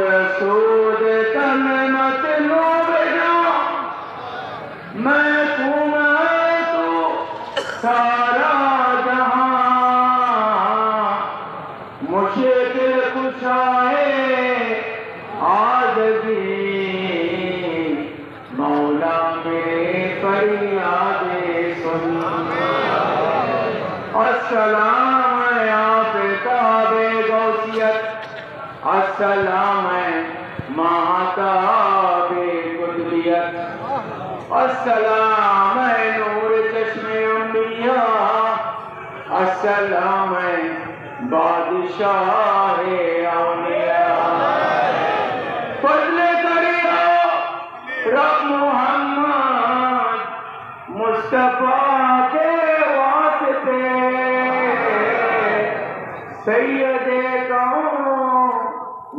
رسول تن مت لو بجا میں میں تو سارا جہاں۔ مشکل کچھ آئے آج بھی سلام ہے، ماتا بے قدریت السلام ہے نور چشم انبیاء۔ السلام ہے بادشاہ اولیاء۔ فضل کرے رب محمد، مصطفیٰ کے واسطے۔ سیدہ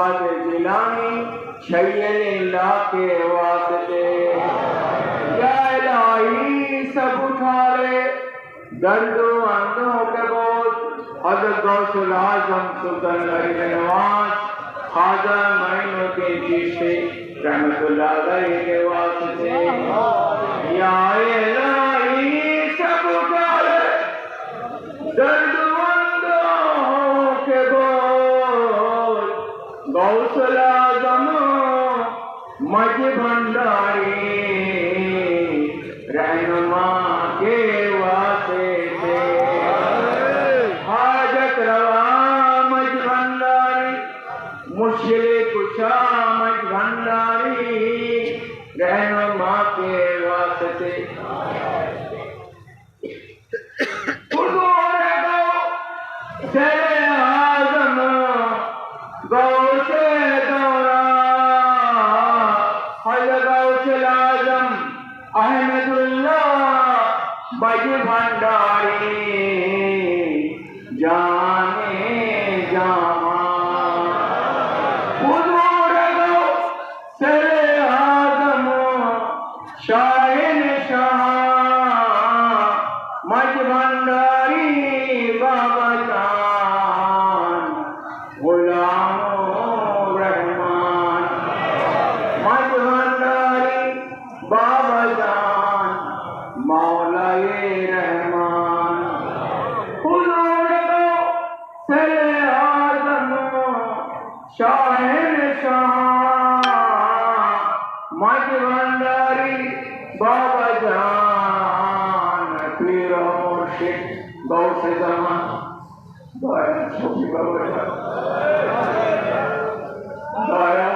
قادر جیلانی شیل اللہ کے واسطے۔ یا الہی سب اٹھا لے درد و اندھوں کے بوجھ حضرت دوش العظم سلطان علی نواز خاضر مہینوں کے چشتی رحمت اللہ علیہ کے واسطے۔ یا الہی حوصلہ زماں مج بھنڈاری رہنما کے واسطے سے حاجت روا مجھ بھنڈاری مشکل کشام بج بھنڈاری مجھ بھنڈاری، بابا جہان، پیر گو سے زمان دایا چھوٹی بابا جہان۔ دایا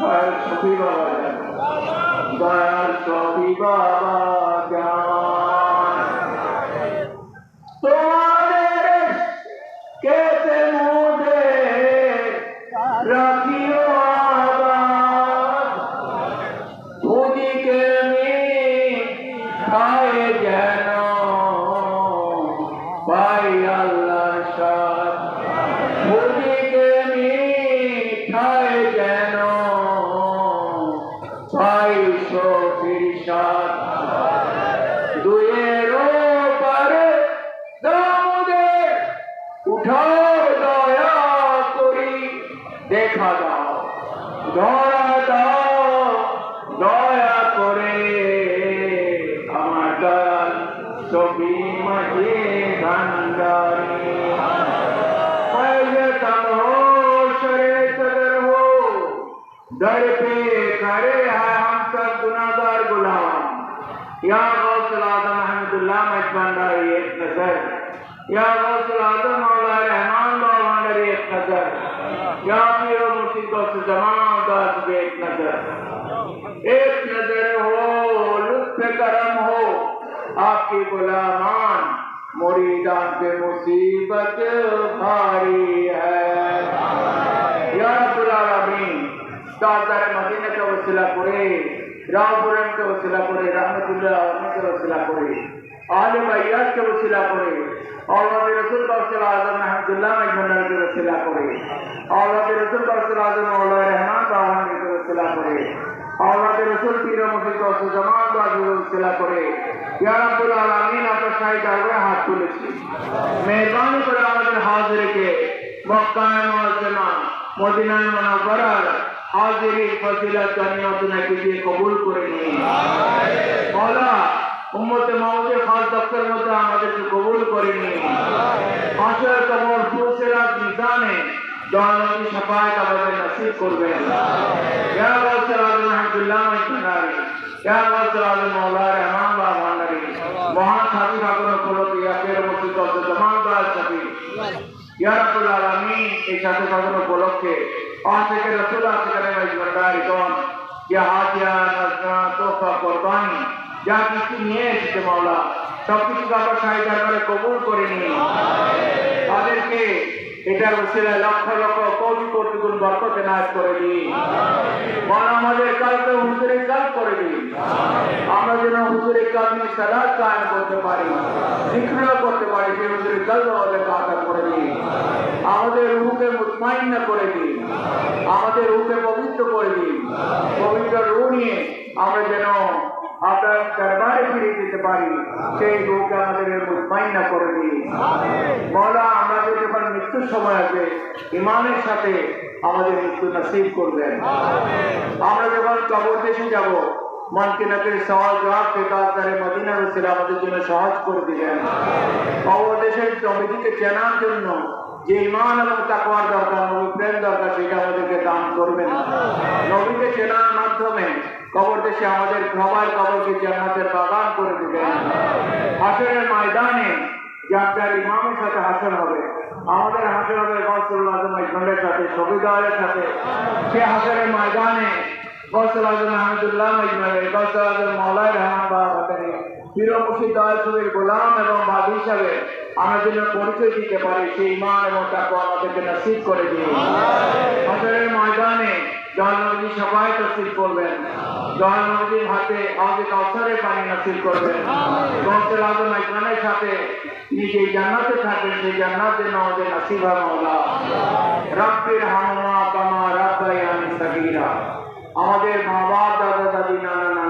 دایا چھوٹی بابا جہان۔ دایا چھوٹی بابا جہان۔ ফিরিসাদ দুয়ের পারে দামোদর উঠাও দয়া করি দেখা দাও ধরা দাও দয়া করে আমার দয়াল ছবি মাঝে ভান্ডারে দর पे یا غوث العظم حمد اللہ مجبن داری ایک نظر. یا غوث العظم مولا رحمان باوان داری ایک نظر. یا پیر و مرشد غوث زمان دار ایک نظر. ایک نظر ہو، لطف کرم ہو. آپ کی غلامان مریدان پہ مصیبت بھاری ہے. یا رب العالمین تازہ مدینہ کا وصلہ پورے রামপুরাণকে ওসিলা করে রহমতুল্লাহ আলমকে ওসিলা করে آل بیات کے وسیلہ کرے اولاد رسول کا وسیلہ اعظم محمد اللہ مجمنل کے وسیلہ کرے اولاد رسول کا وسیلہ اعظم مولا رحمان باہانی کے وسیلہ کرے اولاد رسول پیر مفید کا زمان باہانی کے وسیلہ کرے یا رب العالمین آپ کا شاہد آگے ہاتھ تلسی مہربانی پر آمد حاضر کے مقام و زمان مدینہ منورہ হাজিরি ফজিলত জানিয়াত নাকি দিয়ে কবুল করে নিন মাওলা উম্মতে মাউদের খাস দপ্তর মধ্যে আমাদেরকে কবুল করে নিন হাসর কবর ফুলসিরাত মিজানে দয়ানবী শাফায়াত আমাদের নসিব করবেন। ইয়া গাউসুল আজম আহমদুল্লাহ মজনারি ইয়া গাউসুল আজম মাওলা রহমান বাবানারি মহান সাথী ঠাকুর উপলক্ষে ইয়া ফের মুর্শিদ অব্দ জামানদার সাথী ইয়া রাব্বুল আলামিন, এই সাথী ঠাকুর উপলক্ষে রাসূল আশিক মজনারি কোন ইয়া হাজিয়া নজরা তোফা কুরবানি যা কিছু নিয়ে এসেছে মাওলা সব কিছু আপনার সাহি দরবারে কবুল করে নিন তাদেরকে এটার উসিলায় লক্ষ লক্ষ কোটি কোটি গুণ বরকতে নাশ করে দিন মন আমাদের কালকে হুজুরে কাজ করে দিন আমরা যেন হুজুরে কাজ নিয়ে সদা করতে পারি জিক্র করতে পারি সেই হুজুরে কাজ আমাদের কাজা করে দিন আমাদের রুহকে মুতমাইন্ন করে দিন। আমাদের রুহকে পবিত্র করে দিন। পবিত্র রু নিয়ে আমরা যেন আপনার দরবারে ফিরে যেতে পারি। সেই রোগকে আমাদের মুতমাইন্না করে দিন। মৌলা আমাদের যখন মৃত্যুর সময় আছে ইমানের সাথে আমাদের মৃত্যু নাসিব করবেন। আমরা যখন কবর দেশে যাব মনকে নাকের সহজ জবাব পেতারে মদিনা রসিল আমাদের জন্য সহজ করে দিলেন। কবর দেশের সমিতিকে চেনার জন্য যে ইমান এবং তাকওয়ার দরকার নবী প্রেম দরকার, সেটা আমাদেরকে দান করবেন নবীকে চেনার মাধ্যমে কবর দেশে আমাদের সবার কবরকে জান্নাতের বাগান করে দিবেন। হাসরের ময়দানে যাত্রার ইমামের সাথে হাসর হবে। আমাদের হাসর হবে গসল আজম ইসমাইলের সাথে শফিদারের সাথে। সে হাসরের ময়দানে গসল আজম আহমদুল্লাহ ইসমাইল গসল আজম মৌলাই রহমান বাবাকে পীর মুর্শিদ গোলাম এবং বাদ হিসাবে আমরা যেন পরিচয় দিতে পারি সেই ইমান এবং তাকে আমাদেরকে নসিব করে দিন। হাসরের ময়দানে জহনবী সবাই নসিব করবেন। জহনবীর হাতে আমাদের কাউসারের পানি নসিব করবেন। গৌসের আজম ইসলামের সাথে জান্নাতে থাকবেন সেই জান্নাত যেন আমাদের নসিব হয় মাওলা রব্বির হামা কামা রাব্বায়ানি সাগীরা। আমাদের মা বাপ দাদা দাদি নানা